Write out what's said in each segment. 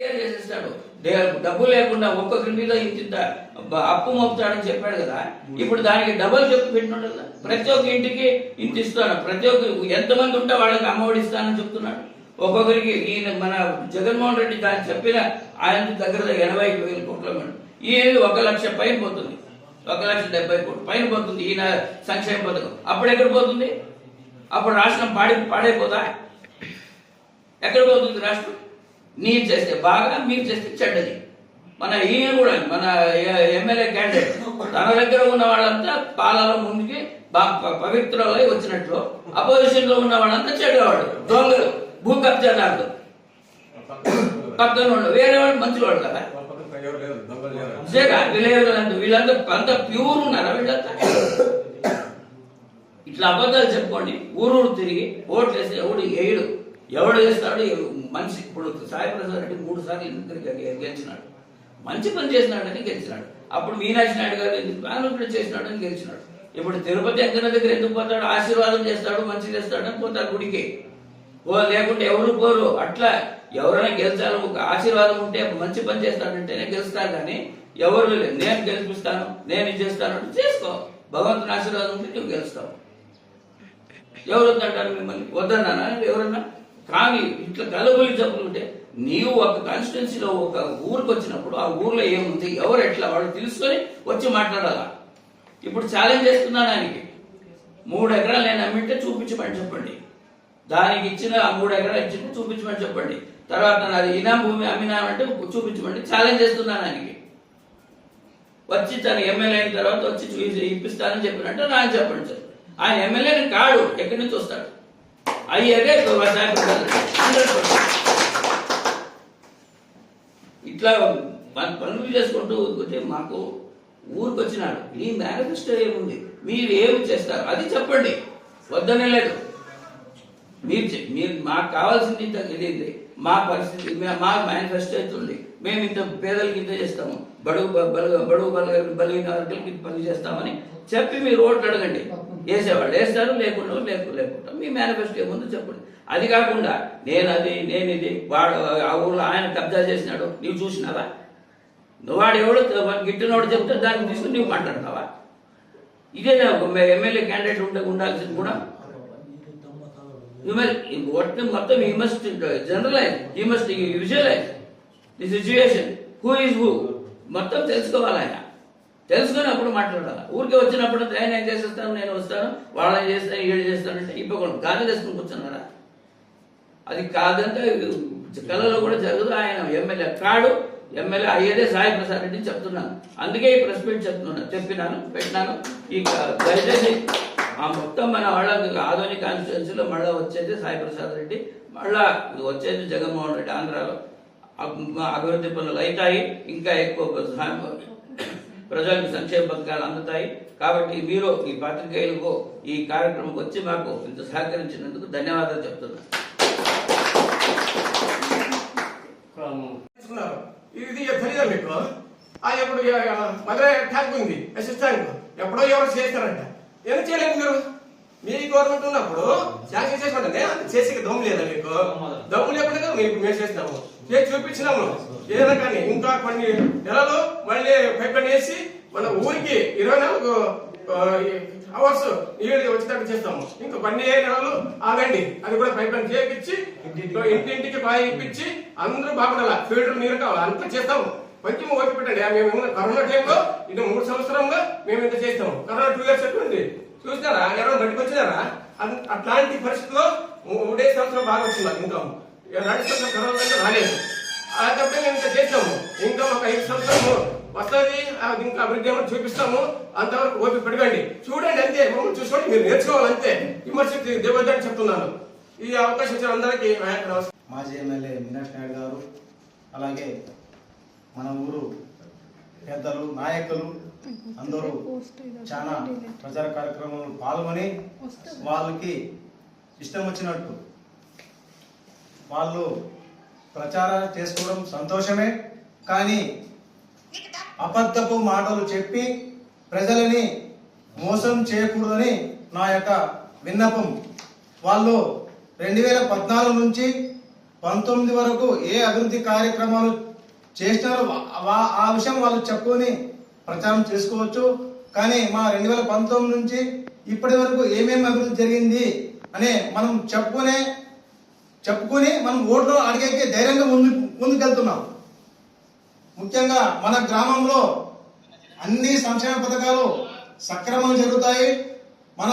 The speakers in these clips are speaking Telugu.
చేసేస్తాడు డబ్బు లేకుండా ఒక్కొక్కరి మీద ఇంత అప్పు మోపుతాడని చెప్పాడు కదా. ఇప్పుడు దానికి డబుల్ చెప్పు పెట్టినాడు కదా. ప్రతి ఒక్క ఇంటికి ఇంత ఇస్తాడు. ప్రతి ఒక్క ఎంతమంది ఉంటే వాళ్ళకి అమ్మఒడి ఇస్తానని చెప్తున్నాడు. ఒక్కొక్కరికి ఈయన మన జగన్మోహన్ రెడ్డి దాన్ని చెప్పిన ఆయన దగ్గర దగ్గర ఎనభై వేల కోట్ల మేడం ఈయన ఒక లక్ష పైన పోతుంది. ఒక లక్ష డెబ్బై కోట్లు పైన పోతుంది ఈయన సంక్షేమ పథకం. అప్పుడు ఎక్కడ పోతుంది? అప్పుడు రాష్ట్రం పాడి పాడైపోతా ఎక్కడ పోతుంది రాష్ట్రం? నీరు చేస్తే బాగా మీరు చేస్తే చెడ్డది. మన ఈయన కూడా మన ఎమ్మెల్యే క్యాండిడేట్ తన దగ్గర ఉన్న వాళ్ళంతా పాలలో ముందుకి బా- పవిత్రులై వచ్చినట్లు అపోజిషన్లో ఉన్న వాళ్ళంతా చెడ్డవాడు దొంగలు భూ కబ్జాదారులు పక్కన వాళ్ళు వేరే వాళ్ళు మంచి వాళ్ళు కదా. ఎవరు వీళ్ళంతా వీళ్ళంతా అంత ప్యూర్ ఉన్నారా వీళ్ళంతా? ఇట్లా అబద్ధాలు చెప్పుకోండి ఊరూరు తిరిగి ఓట్లు వేసి ఎవడు ఏడు. ఎవడు చేస్తాడు? మంచి మనిషి ఇప్పుడు సాయిప్రసాద్ రెడ్డి మూడు సార్లు ఎన్నికలు గెలిచినాడు. మంచి పని చేసినాడని గెలిచినాడు. అప్పుడు మీనాక్షి నాయుడు గారు ఎందుకు ఆయన కూడా చేసినాడని గెలిచినాడు. ఇప్పుడు తిరుపతి అంకన దగ్గర ఎందుకు పోతాడు? ఆశీర్వాదం చేస్తాడు మంచి చేస్తాడు అని పోతాడు గుడికి. ఓ లేకుంటే ఎవరు పోరు? అట్లా ఎవరైనా గెలిచాలి ఒక ఆశీర్వాదం ఉంటే మంచి పని చేస్తాడంటేనే గెలుస్తారు కానీ ఎవరు లేదు. నేను గెలిపిస్తాను నేను ఇది చేస్తాను చేసుకో. భగవంతుని ఆశీర్వాదం ఉంటే నువ్వు గెలుస్తావు. ఎవరు వద్దంటారు మిమ్మల్ని? వద్దన్నానా? ఎవరన్నా? కానీ ఇట్లా కలబులి జబ్బులు నీవు ఒక కాన్స్టిట్యున్సీలో ఒక ఊరికి వచ్చినప్పుడు ఆ ఊర్లో ఏముంది ఎవరు ఎట్లా వాళ్ళు తెలుసుకొని వచ్చి మాట్లాడాలా? ఇప్పుడు ఛాలెంజ్ చేస్తున్నాను ఆయనకి. మూడు ఎకరాలు నేను అమ్మింటే చూపించమని చెప్పండి. దానికి ఇచ్చిన ఆ మూడు ఎకరాలు ఇచ్చింది చూపించమని చెప్పండి. తర్వాత నాది ఇనా భూమి అమ్మినామంటే చూపించమండి ఛాలెంజ్ చేస్తున్నాను ఆయనకి. వచ్చి తను ఎమ్మెల్యే అయిన తర్వాత వచ్చి చూసి ఇప్పిస్తానని చెప్పినట్టు నాకు చెప్పండి సార్. ఆయన ఎమ్మెల్యేని కాడు ఎక్కడి నుంచి వస్తాడు? అయ్యేదే హండ్రెడ్ ఇట్లా మన పనులు చేసుకుంటూ పోతే మాకు ఊరికి వచ్చినాడు మీ మేనిఫెస్టో ఏముంది? మీరు ఏమి చేస్తారు? అది చెప్పండి. వద్దనే లేదు. మీరు మీరు మాకు కావాల్సింది ఇంత తెలియదు మా పరిస్థితి మా మేనిఫెస్టో అవుతుంది మేము ఇంత పేదలకి ఇంత చేస్తాము. బడుగు బడుగు బల బలిగిన వర్గాలకి ఇంత పని చేస్తామని చెప్పి మీరు ఓట్లు అడగండి. వేసేవాళ్ళు వేస్తారు లేకుండా లేకు లేకుండా మీ మేనిఫెస్టో ఏముందో చెప్పండి. అది కాకుండా నేను అది నేను ఇది వాడు ఆ ఊళ్ళో ఆయన కబ్జా చేసినాడు నీవు చూసినావా? నువ్వు వాడు ఎవడు? గిట్టినోడు చెప్తే దాన్ని తీసుకుని నువ్వు మాట్లాడతావా? ఇదే ఎమ్మెల్యే క్యాండిడేట్ ఉంటే ఉండాల్సింది కూడా You మొత్తం you must generalize uh, you must visualize the situation, who is who మొత్తం తెలుసుకోవాలి ఆయన? తెలుసుకొని అప్పుడు మాట్లాడాలి? ఊరికే వచ్చినప్పుడు ఆయన ఏం చేసేస్తాను నేను వస్తాను. వాళ్ళని చేస్తాను ఏడు చేస్తానంటే ఇవ్వకుండా గాలి వేసుకుని కూర్చున్నారా? అది కాదంటే కళలో కూడా జరగదు. ఆయన ఎమ్మెల్యే కాడు. ఎమ్మెల్యే అయ్యేదే సాయి ప్రసాద్ రెడ్డి చెప్తున్నాను. అందుకే ఈ ప్రెస్ మీట్ చెప్తున్నాను. చెప్పినాను పెట్టినాను. ఈ దయచేసి ఆ మొత్తం మన వాళ్ళకి ఆధునిక కాన్స్టిట్యున్సీలో మళ్ళీ వచ్చేది సాయి ప్రసాద్ రెడ్డి. మళ్ళా వచ్చేది జగన్మోహన్ రెడ్డి ఆంధ్రాలో. అభివృద్ధి పనులు అవుతాయి ఇంకా ఎక్కువ ప్రజలకు సంక్షేమ పథకాలు అందుతాయి. కాబట్టి మీరు ఈ పాత్రికేయులకు ఈ కార్యక్రమం వచ్చి మాకు ఇంత సహకరించినందుకు ధన్యవాదాలు చెప్తున్నాను. ఇది తెలియదా మీకు. ఆ ఎప్పుడు మధురై ట్యాంక్ ఉంది ఎప్పుడో ఎవరు చేస్తారంట ఎందుకు చేయలేదు మీరు? మీ గవర్నమెంట్ ఉన్నప్పుడు శాంక్షన్ చేసుకుంటే చేసి దమ్ము లేదా మీకు? దమ్ము లేకుండా మీకు మేము చేసినాము. మేము చూపించినాము. ఏదైనా కానీ ఇంకా కొన్ని నెలలు మళ్ళీ పైప్ వేసి మన ఊరికి ఇరవై నాలుగు అవర్స్ నీళ్ళు వచ్చేటట్టు చేస్తాము. ఇంకా కొన్ని నెలలు ఆగండి. అది కూడా పైపని చేయించి ఇంటింటికి బాగా ఇప్పించి అందరూ బాగుండాలి? ఫిల్టర్ నీరు కావాలి. అంతా చేస్తాము. కొంచెం ఓటు పెట్టండి. మేము కరోనా టైంలో ఇది మూడు సంవత్సరంగా మేము ఇంత చేస్తాము. కరోనా టూ ఇయర్స్ ఎట్లుంది? చూసినారా? ఎవరైనా బయటకు వచ్చినారా? అట్లాంటి పరిస్థితిలో మూ- మూడే సంవత్సరం బాగా వచ్చింది ఇన్కమ్ ఇక రెండు సంవత్సరం కరోనా రాలేదు. అలాంటప్పుడే మేము ఇంత చేస్తాము. ఇంకా ఒక ఐదు సంవత్సరము వస్తుంది ఇంకా అభివృద్ధి ఏమో చూపిస్తాము. అంతవరకు ఓపిక పెడగండి చూడండి అంతే. మమ్మల్ని చూసుకోండి. మీరు నేర్చుకోవాలి అంతే. విమర్శించి దేవద్దని చెప్తున్నాను. ఈ అవకాశం ఇచ్చిన అందరికీ నమస్కారం. మాజీ ఎమ్మెల్యే మీనాక్షి నాయుడు గారు అలాగే మన ఊరు పెద్దలు నాయకులు అందరూ చాలా ప్రచార కార్యక్రమంలో పాల్గొని వాళ్ళకి ఇష్టం వచ్చినట్టు వాళ్ళు ప్రచారం చేసుకోవడం సంతోషమే కానీ అబద్ధపు మాటలు చెప్పి ప్రజలని మోసం చేయకూడదని నా యొక్క విన్నపం. వాళ్ళు రెండు వేల పద్నాలుగు నుంచి పంతొమ్మిది వరకు ఏ అభివృద్ధి కార్యక్రమాలు చేసినారు ఆ విషయం వాళ్ళు చెప్పుకొని ప్రచారం చేసుకోవచ్చు. కానీ మా రెండు వేల పంతొమ్మిది నుంచి ఇప్పటి వరకు ఏమేమి అభివృద్ధి జరిగింది అనే మనం చెప్పుకునే చెప్పుకొని మనం ఓట్లు అడిగేకి ధైర్యంగా ముందు ముందుకెళ్తున్నాం. ముఖ్యంగా మన గ్రామంలో అన్ని సంక్షేమ పథకాలు సక్రమంగా జరుగుతాయి. మన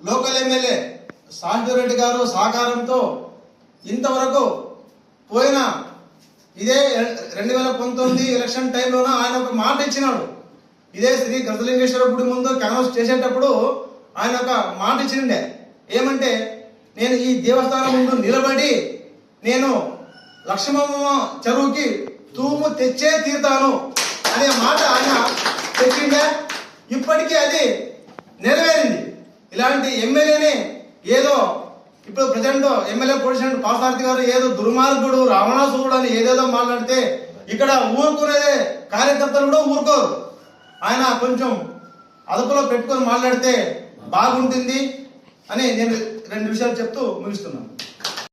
లోకల్ ఎమ్మెల్యే సాంజు రెడ్డి గారు సహకారంతో ఇంతవరకు పోయిన ఇదే రెండు వేల పంతొమ్మిది ఎలక్షన్ టైంలోన ఆయన ఒక మాట ఇచ్చినాడు. ఇదే శ్రీ గజలింగేశ్వర గుడి ముందు క్యాన్వాస్ చేసేటప్పుడు ఆయన ఒక మాట ఇచ్చిండే. ఏమంటే నేను ఈ దేవస్థానం ముందు నిలబడి నేను లక్ష్మమ్మ చెరువుకి తూము తెచ్చే తీరుతాను అనే మాట ఆయన తెచ్చిండే ఇప్పటికీ అది నెరవేరింది. ఇలాంటి ఎమ్మెల్యేని ఏదో ఇప్పుడు ప్రజెంట్ ఎమ్మెల్యే పొజిషన్ పాసారథి గారు ఏదో దుర్మార్గుడు రావణాసురుడు అని ఏదేదో మాట్లాడితే ఇక్కడ ఊరుకునేదే కార్యకర్తలు కూడా ఊరుకోరు. ఆయన కొంచెం అదుపులో పెట్టుకొని మాట్లాడితే బాగుంటుంది అని నేను రెండు విషయాలు చెప్తూ ముగిస్తున్నాను.